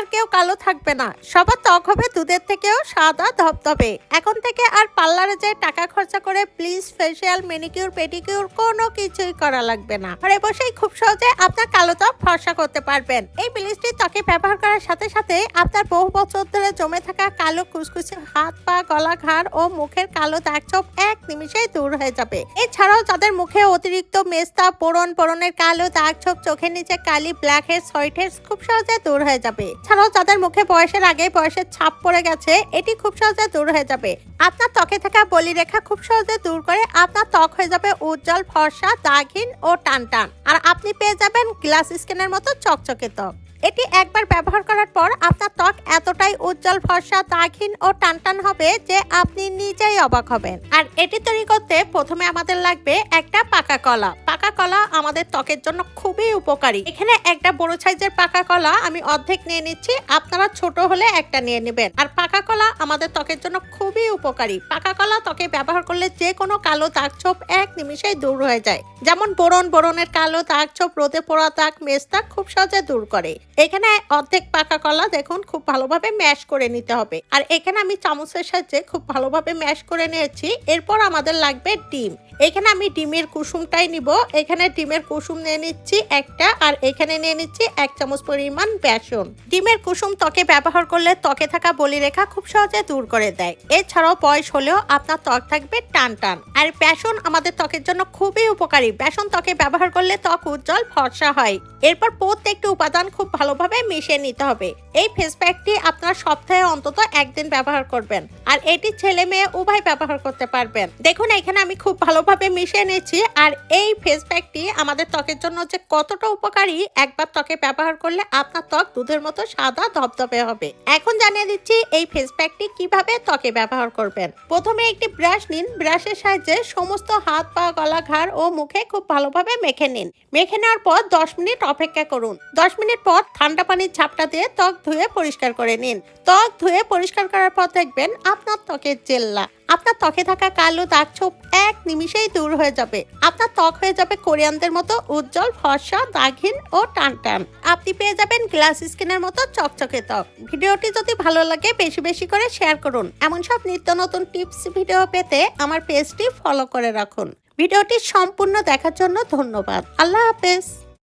আর কেউ কালো থাকবে না। সবার ত্বক হবে দুধের থেকেও সাদা ধবধবে। এখন থেকে আর পার্লারে যে টাকা খরচা করে প্লিজ ফেসিয়াল, মেনিকিউর, পেডিকিউর কোনো কিছুই করা লাগবে না। ঘরে বসেই খুব সহজে আপনার কালো ত্বক ফর্সা করতে পারবেন। এই ব্লিচটি ত্বকে ব্যবহার করার সাথে সাথে আপনার বহু বছর ধরে জমে থাকা কালো কুচকুচে হাত, পা, গলা, ঘাড় ও মুখের কালো দাগ ছোপ এক নিমিষেই দূর হয়ে যাবে। এছাড়াও যাদের মুখে অতিরিক্ত মেস্তা পোড়ন পোড়নের কালো দাগ ছোপ, চোখের নিচে কালি, ব্ল্যাক হেডস, হোয়াইট হেডস খুব সহজে দূর হয়ে যাবে। ছাড়াও যাদের মুখে বয়সের আগে বয়সের ছাপ পড়ে গেছে, এটি খুব সহজে দূর হয়ে যাবে। আপনার ত্বকে থাকা বলি রেখা খুব সহজে দূর করে আপনার ত্বক হয়ে যাবে উজ্জ্বল, ফর্সা, দাগহীন ও টান টান আর আপনি পেয়ে যাবেন গ্লাস স্কিনের মতো চকচকে ত্বক। এটি একবার ব্যবহার করার পর আপনার ত্বক এতটাই উজ্জ্বল ফর্সা, দাগহীন ও টানটান হবে যে আপনি নিজেই অবাক হবেন। আর এটি তৈরি করতে প্রথমে আমাদের লাগবে একটা পাকা কলা। পাকা কলা আমাদের ত্বকের জন্য খুবই উপকারী। এখানে একটা বড় সাইজের পাকা কলা আমি অর্ধেক নিয়ে নিচ্ছি, আপনারা ছোট হলে একটা নিয়ে নেবেন। আর পাকা কলা আমাদের ত্বকের জন্য খুবই উপকারী। পাকা কলা ত্বকে ব্যবহার করলে যে কোনো কালো দাগ ছোপ এক নিমিষেই দূর হয়ে যায়। যেমন বোরন, বোরনের কালো দাগ ছোপ, রোদে পোড়া দাগ মেজ দাগ খুব সহজে দূর করে। এখানে অর্ধেক পাকা কলা দেখুন, খুব ভালোভাবে ম্যাশ করে নিতে হবে। আর এখানে আমি চামচের সাহায্যে খুব ভালোভাবে ম্যাশ করে নিয়েছি। এরপর আমাদের লাগবে ডিম। এখানে আমি ডিমের কুসুমটাই নিব। এখানে ডিমের কুসুম নিয়ে নিচ্ছি একটা আর এখানে নিয়ে নিচ্ছি এক চামচ পরিমাণ বেসন। ডিমের কুসুম ত্বকে ব্যবহার করলে ত্বকে থাকা বলি রেখা খুব সহজে দূর করে দেয়। এছাড়াও বয়স হলেও আপনার ত্বক থাকবে টান টান আর বেসন আমাদের ত্বকের জন্য খুবই উপকারী। বেসন ত্বকে ব্যবহার করলে ত্বক উজ্জ্বল, ফর্সা হয়। এরপর প্রত্যেকটি উপাদান খুব ভালোভাবে মিশিয়ে নিতে হবে। এই ফেস প্যাকটি আপনার সপ্তাহে অন্তত একদিন ব্যবহার করবেন? আর এটি ছেলে মেয়ে উভয় ব্যবহার করতে পারবেন। দেখুন, এখানে আমি খুব ভালোভাবে মিশিয়ে নিয়েছি। আর এই ফেস প্যাকটি আমাদের ত্বকের জন্য যে কতটা উপকারী, একবার ত্বকে ব্যবহার করলে আপনার ত্বক দুধের মতো সাদা ধবধবে হবে। এখন জানিয়ে দিচ্ছি এই ফেস প্যাকটি কীভাবে ত্বকে ব্যবহার করবেন। প্রথমে একটি ব্রাশ নিন। ব্রাশের সাহায্যে সমস্ত হাত, পা, গলা, ঘাড় ও মুখে খুব ভালোভাবে মেখে নিন। মেখে নেওয়ার পর দশ মিনিট অপেক্ষা করুন। দশ মিনিট পর ঠান্ডা পানির ঝাপটা দিয়ে ত্বক ধুয়ে পরিষ্কার করে নিন। ত্বক ধুয়ে পরিষ্কার করার পর দেখবেন আপনার ত্বকের জেল্লা। আপনার ত্বকে থাকা কালো দাগ ছোপ এক নিমিষেই দূর হয়ে যাবে। আপনার ত্বক হয়ে যাবে কোরিয়ানদের মতো উজ্জ্বল, ফর্সা, দাগহীন ও টান টান আপনি পেয়ে যাবেন গ্লাস স্কিনের মতো চকচকে ত্বক। ভিডিওটি যদি ভালো লাগে, বেশি বেশি করে শেয়ার করুন। এমন সব নিত্য নতুন টিপস ভিডিও পেতে আমার পেজটি ফলো করে রাখুন। ভিডিওটি সম্পূর্ণ দেখার জন্য ধন্যবাদ। আল্লাহ হাফেজ।